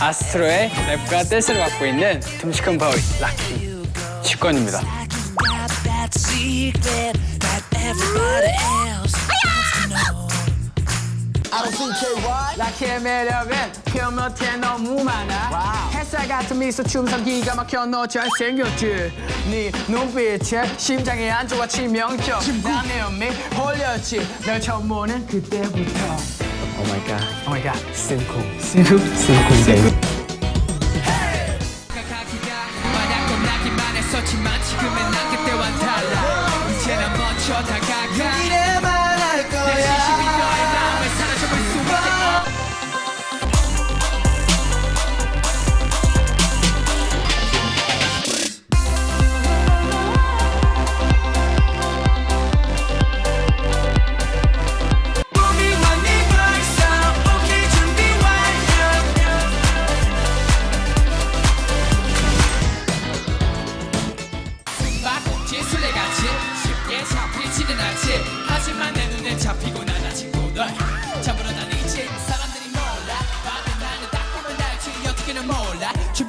아스트로의 랩과 댄스를 맡고 있는 듬직한 바위 라키 직권입니다. 라키의 매력은 그 못해 너무 많아. 햇살 같은 미소 춤선 기가 막혀 너 잘생겼지. 네 눈빛에 심장이 안 좋아 치명적 나내 엄미 홀렸지. 널 처음 보는 그때부터 Oh my god. 오 마이 갓 심쿵. 심쿵 심쿵 데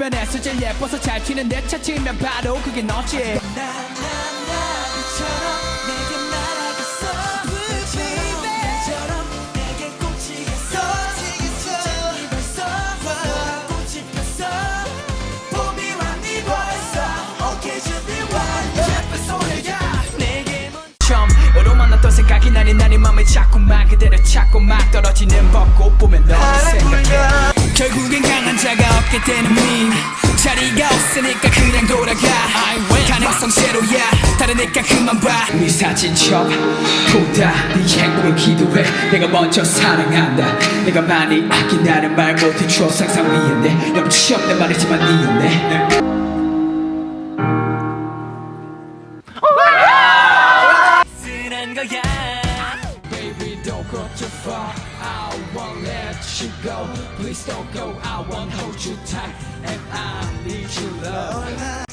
변에서 제일 예뻐서 잘 튀는 내 차치면 바로 그게 너지. 생각이 나니 나네 맘에 자꾸만 그대를 찾고 막 떨어지는 벚꽃 보면 너를 생각해. 결국 없게 되는 미. 자리가 없으니까 그냥 돌아가. 가능성 제로야. 다르니까 그만 봐네 사진 첩 보다. 네 행복을 기도해. 내가 먼저 사랑한다. 내가 많이 아낀다는 말 못해 추억 상상 위에 내 염치 없는 말이지만 니였네 go too far. I won't let you go. Please don't go. I won't hold you tight, and I need your love.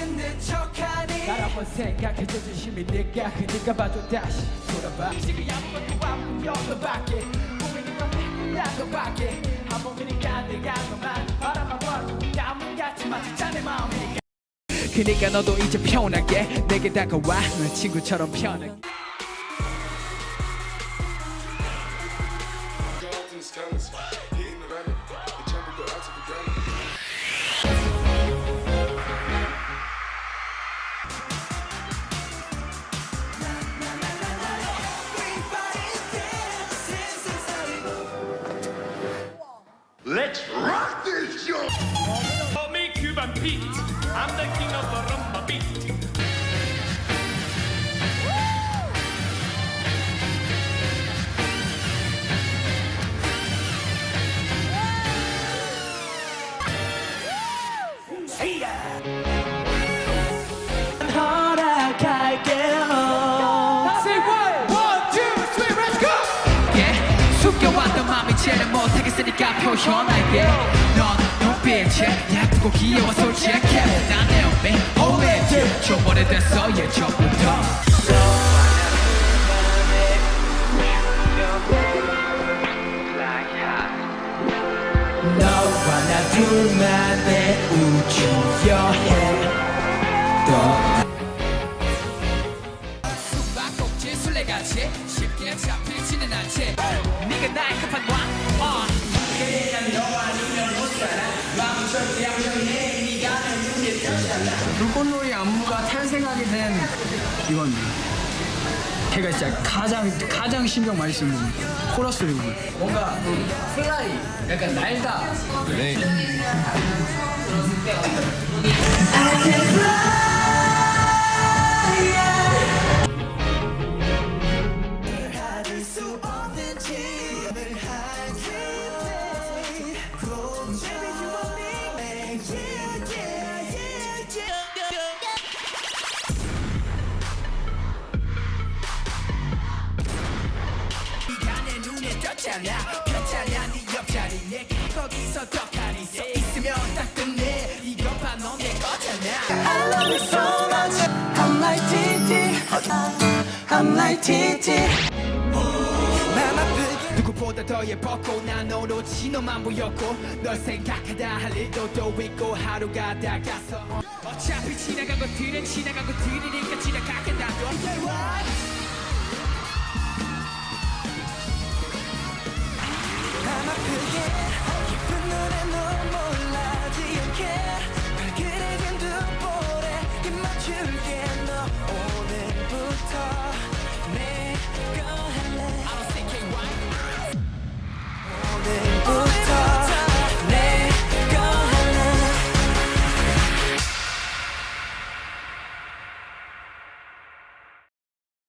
듣는 척하니 날 한번 생각해줘 진심이 네가 그니까 봐줘 다시 돌아봐. 지금 아무것도 없는 너밖에 보이는 건 나도밖에 한 번이니까 내가 너만 바라만 봐도 같지만 진짜 내 마음이니까. 그니까 너도 이제 편하게 내게 다가와 넌 친구처럼 편하게. Joint! Call me Cuban Pete. I'm the king of the rumba beat. 예, 숨겨왔던 맘이 제일 못하겠으니까 표현할게 넌눈 빛이 예쁘고 귀여워 솔직해. 난내 몸이 오해지 좀 오래됐어 예전부터. 너와 나 둘만의 우주 여행 숨바꼭질 술래같이 쉽게 잡히지는 않지 네가 나의 급한 왕 불꽃놀이 안무가 탄생하게 된 이겁니다. 제가 진짜 가장 가장 신경 많이 쓰는 부분. 코러스 부분. 뭔가 플라이 약간 날다 네 떴잖아? 괜찮아? 네 옆자리 내게 거기서 덕하니 서 있으면 딱 끝내. 이거 봐넌내 거잖아. I love you so much. I'm like TT I'm like TT 누구보다 더 예뻤고 난 오로지 너만 보였고 널 생각하다 할 일도 또 있고 하루가 다가서. 어차피 지나간 것들은 지나간 것들이니까 지나가게 놔둬 again